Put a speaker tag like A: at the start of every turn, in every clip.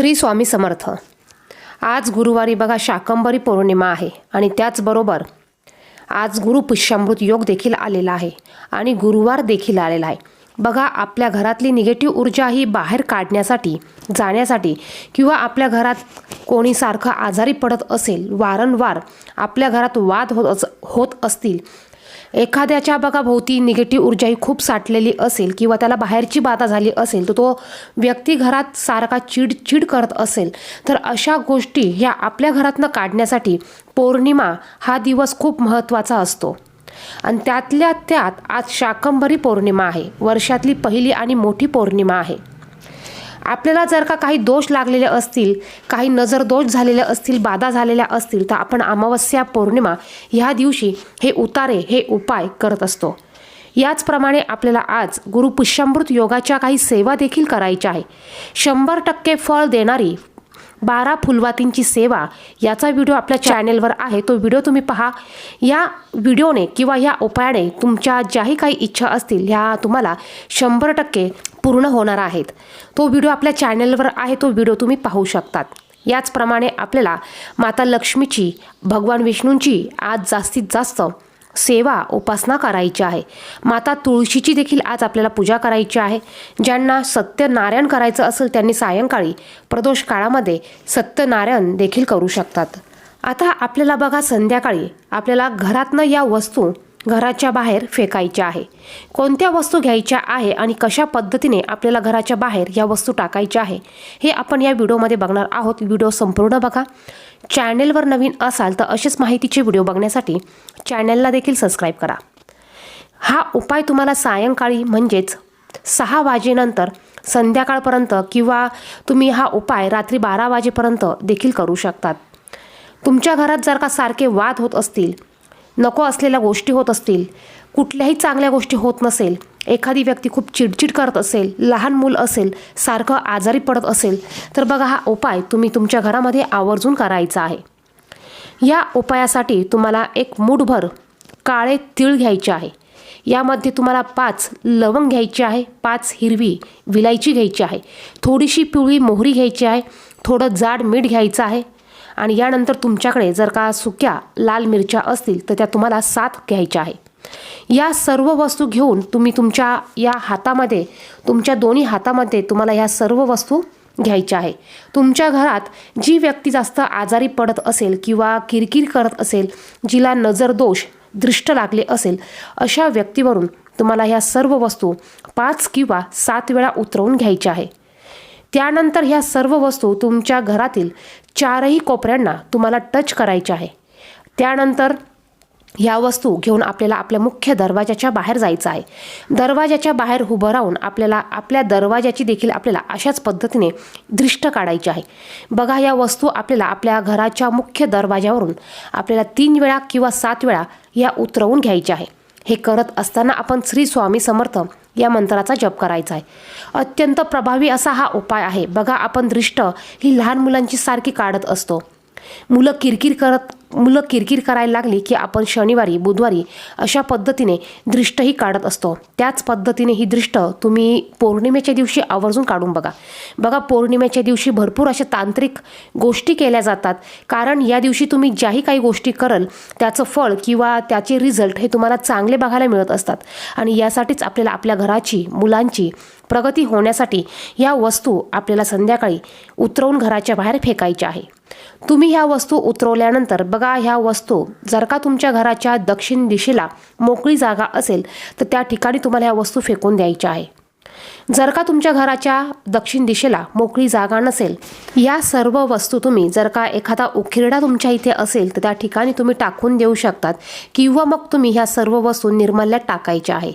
A: श्री स्वामी समर्थ. आज गुरुवारी बघा शाकंबरी पौर्णिमा आहे आणि त्याचबरोबर आज गुरु पुष्यामृत योग देखील आलेला आहे आणि गुरुवार देखील आलेला आहे. बघा आपल्या घरातली निगेटिव्ह ऊर्जा ही बाहेर काढण्यासाठी जाण्यासाठी किंवा आपल्या घरात कोणी सारखं आजारी पडत असेल वारंवार आपल्या घरात वाद होत अस होत असतील एखाद्याच्या बघा भोवती निगेटिव्ह ऊर्जा ही खूप साठलेली असेल किंवा त्याला बाहेरची बाधा झाली असेल तर तो व्यक्ती घरात सारखा चिडचिड करत असेल तर अशा गोष्टी ह्या आपल्या घरातनं काढण्यासाठी पौर्णिमा हा दिवस खूप महत्त्वाचा असतो. आणि त्यातल्या त्यात आज शाकंभरी पौर्णिमा आहे वर्षातली पहिली आणि मोठी पौर्णिमा आहे. आपल्याला जर का काही दोष लागलेले असतील काही नजर दोष झालेले असतील बाधा झालेल्या असतील तर आपण अमावस्या पौर्णिमा ह्या दिवशी हे उतारे हे उपाय करत असतो. याचप्रमाणे आपल्याला आज गुरु पुष्यामृत योगाच्या काही सेवा देखील करायच्या आहे. शंभर टक्के फळ देणारी बारा फुलवातींची सेवा याचा व्हिडिओ आपल्या चॅनेलवर आहे. तो व्हिडिओ तुम्ही पहा. या व्हिडिओने किंवा या उपायाने तुमच्या ज्याही काही इच्छा असतील ह्या तुम्हाला शंभर टक्के पूर्ण होणार आहेत. तो व्हिडिओ आपल्या चॅनेलवर आहे. तो व्हिडिओ तुम्ही पाहू शकतात. याचप्रमाणे आपल्याला माता लक्ष्मीची भगवान विष्णूंची आज जास्तीत जास्त सेवा उपासना करायची आहे. माता तुळशीची देखील आज आपल्याला पूजा करायची आहे. ज्यांना सत्यनारायण करायचं असेल त्यांनी सायंकाळी प्रदोष काळामध्ये सत्यनारायण देखील करू शकतात. आता आपल्याला बघा संध्याकाळी आपल्याला घरातनं या वस्तू घराच्या बाहेर फेकायच्या आहे. कोणत्या वस्तू घ्यायच्या आहे आणि कशा पद्धतीने आपल्याला घराच्या बाहेर या वस्तू टाकायच्या आहे हे आपण या व्हिडिओमध्ये बघणार आहोत. व्हिडिओ संपूर्ण बघा. चॅनेलवर नवीन असाल तर असेच माहितीचे व्हिडिओ बघण्यासाठी चॅनेलला देखील सबस्क्राईब करा. हा उपाय तुम्हाला सायंकाळी म्हणजेच सहा वाजेनंतर संध्याकाळपर्यंत किंवा तुम्ही हा उपाय रात्री बारा वाजेपर्यंत देखील करू शकतात. तुमच्या घरात जर का सारखे वाद होत असतील नको असलेल्या गोष्टी होत असतील कुठल्याही चांगल्या गोष्टी होत नसेल एखादी व्यक्ती खूप चिडचिड करत असेल लहान मूल असेल सारखं आजारी पडत असेल तर बघा हा उपाय तुम्ही तुमच्या घरामध्ये आवर्जून करायचा आहे. या उपायासाठी तुम्हाला एक मूठभर काळे तीळ घ्यायचे आहे. यामध्ये तुम्हाला पाच लवंग घ्यायची आहे पाच हिरवी विलायची घ्यायची आहे थोडीशी पिवळी मोहरी घ्यायची आहे थोडं जाड मीठ घ्यायचं आहे आणि यानंतर तुमच्याकडे जर का सुक्या लाल मिरच्या असतील तर त्या तुम्हाला सात घ्यायच्या आहे या सर्व वस्तू घेऊन तुम्ही तुमच्या या हातामध्ये तुमच्या दोन्ही हातामध्ये तुम्हाला ह्या सर्व वस्तू घ्यायच्या आहे तुमच्या घरात जी व्यक्ती जास्त आजारी पडत असेल किंवा किरकिर करत असेल जिला नजर दोष दृष्ट लागले असेल अशा व्यक्तीवरून तुम्हाला ह्या सर्व वस्तू पाच किंवा सात वेळा उतरवून घ्यायच्या आहे त्यानंतर ह्या सर्व वस्तू तुमच्या घरातील चारही कोपऱ्यांना तुम्हाला टच करायच्या आहे. त्यानंतर ह्या वस्तू घेऊन आपल्याला आपल्या मुख्य दरवाजाच्या बाहेर जायचं आहे. दरवाजाच्या बाहेर उभं राहून आपल्याला आपल्या दरवाजाची देखील आपल्याला अशाच पद्धतीने दृष्ट काढायची आहे. बघा या वस्तू आपल्याला आपल्या घराच्या मुख्य दरवाजावरून आपल्याला तीन वेळा किंवा सात वेळा या उतरवून घ्यायच्या आहे. हे करत असताना आपण श्री स्वामी समर्थ या मंत्राचा जप करायचा आहे. अत्यंत प्रभावी असा हा उपाय आहे. बघा आपण दृष्ट ही लहान मुलांची सारखी काढत असतो. मुलं किरकिर करत मुलं किरकिर करायला लागली की आपण शनिवारी बुधवारी अशा पद्धतीने दृष्टही काढत असतो. त्याच पद्धतीने ही दृष्ट तुम्ही पौर्णिमेच्या दिवशी आवर्जून काढून बघा. बघा पौर्णिमेच्या दिवशी भरपूर अशा तांत्रिक गोष्टी केल्या जातात. कारण या दिवशी तुम्ही ज्याही काही गोष्टी कराल त्याचं फळ किंवा त्याचे रिझल्ट हे तुम्हाला चांगले बघायला मिळत असतात. आणि यासाठीच आपल्याला आपल्या घराची मुलांची प्रगती होण्यासाठी या वस्तू आपल्याला संध्याकाळी उतरवून घराच्या बाहेर फेकायच्या आहे. तुम्ही ह्या वस्तू उतरवल्यानंतर बघा ह्या वस्तू जर का तुमच्या घराच्या दक्षिण दिशेला मोकळी जागा असेल तर त्या ठिकाणी तुम्हाला ह्या वस्तू फेकून द्यायच्या आहे. जर का तुमच्या घराच्या दक्षिण दिशेला मोकळी जागा नसेल या सर्व वस्तू तुम्ही जर का एखादा उखिरडा तुमच्या इथे असेल तर त्या ठिकाणी तुम्ही टाकून देऊ शकतात. किंवा मग तुम्ही ह्या सर्व वस्तू निर्मल्यात टाकायच्या आहे.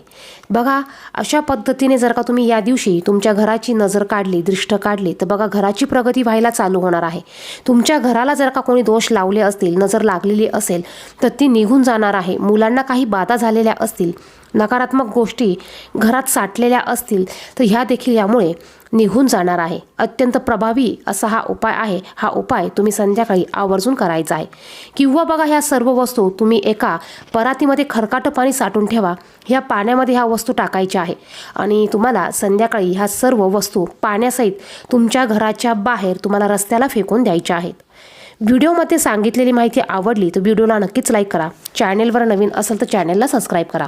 A: बघा अशा पद्धतीने जर का तुम्ही या दिवशी तुमच्या घराची नजर काढली दृष्ट काढली तर बघा घराची प्रगती व्हायला चालू होणार आहे. तुमच्या घराला जर का कोणी दोष लावले असतील नजर लागलेली असेल तर ती निघून जाणार आहे. मुलांना काही बाधा झालेल्या असतील नकारात्मक गोष्टी घरात साठलेल्या असतील तर ह्या देखील यामुळे निघून जाणार आहे. अत्यंत प्रभावी असा हा उपाय आहे. हा उपाय तुम्ही संध्याकाळी आवर्जून करायचा आहे. किंवा बघा ह्या सर्व वस्तू तुम्ही एका परातीमध्ये खरकाटं पाणी साठून ठेवा. ह्या पाण्यामध्ये ह्या वस्तू टाकायच्या आहे. आणि तुम्हाला संध्याकाळी ह्या सर्व वस्तू पाण्यासहित तुमच्या घराच्या बाहेर तुम्हाला रस्त्याला फेकून द्यायच्या आहेत. व्हिडिओमध्ये सांगितलेली माहिती आवडली तर व्हिडिओला नक्कीच लाईक करा. चॅनेलवर नवीन असेल तर चॅनेलला सबस्क्राईब करा.